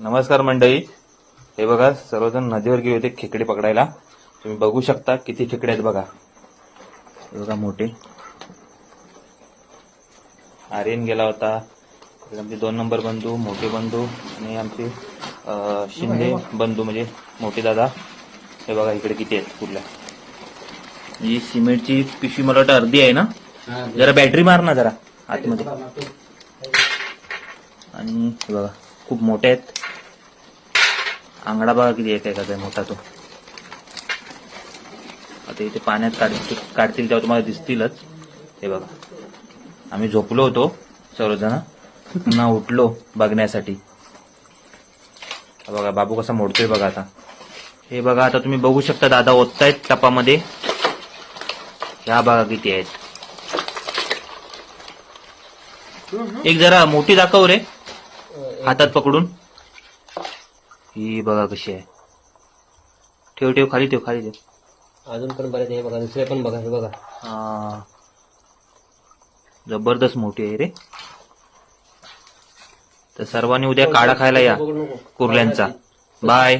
नमस्कार मंडळी. हे बघा सर्वजण नदीवर गेले होते खेकडे पकडायला. तुम्ही बघू शकता किती खेकडे आहेत बघा. हे बघा मोठे. आर्यन गेला होता. आमचे दोन नंबर बंधू मोठे बंधू आणि आमचे शिंदे बंधू म्हणजे मोठे दादा. हे बघा इकडे किती आहेत कुठल्या ही सिमेंटची पिशवी मला वाटतं अर्धी आहे ना? जरा बॅटरी मार ना जरा आतमध्ये. आणि हे बघा खूप मोठे आहेत. आंगडा बघा किती एक एकाचा आहे मोठा तो आता इथे पाण्यात काढतील काढतील तेव्हा तुम्हाला दिसतीलच. हे बघा. आम्ही झोपलो होतो सर्वजण. पुन्हा उठलो बघण्यासाठी. बघा बाबू कसा मोडतोय बघा आता. हे बघा आता तुम्ही बघू शकता दादा ओततायत टपामध्ये. ह्या बघा किती आहेत. एक जरा मोठी दाखव रे. हातात पकडून. ही बघा कशी आहे. ठेव ठेव खाली ठेव खाली ठेव. अजून पण बरेच आहे बघा दुसरे पण बघा हे बघा. हा. जबरदस्त मोठी आहे रे. तर सर्वांनी उद्या काढा खायला या बघू नको कुर्ल्यांचा. बाय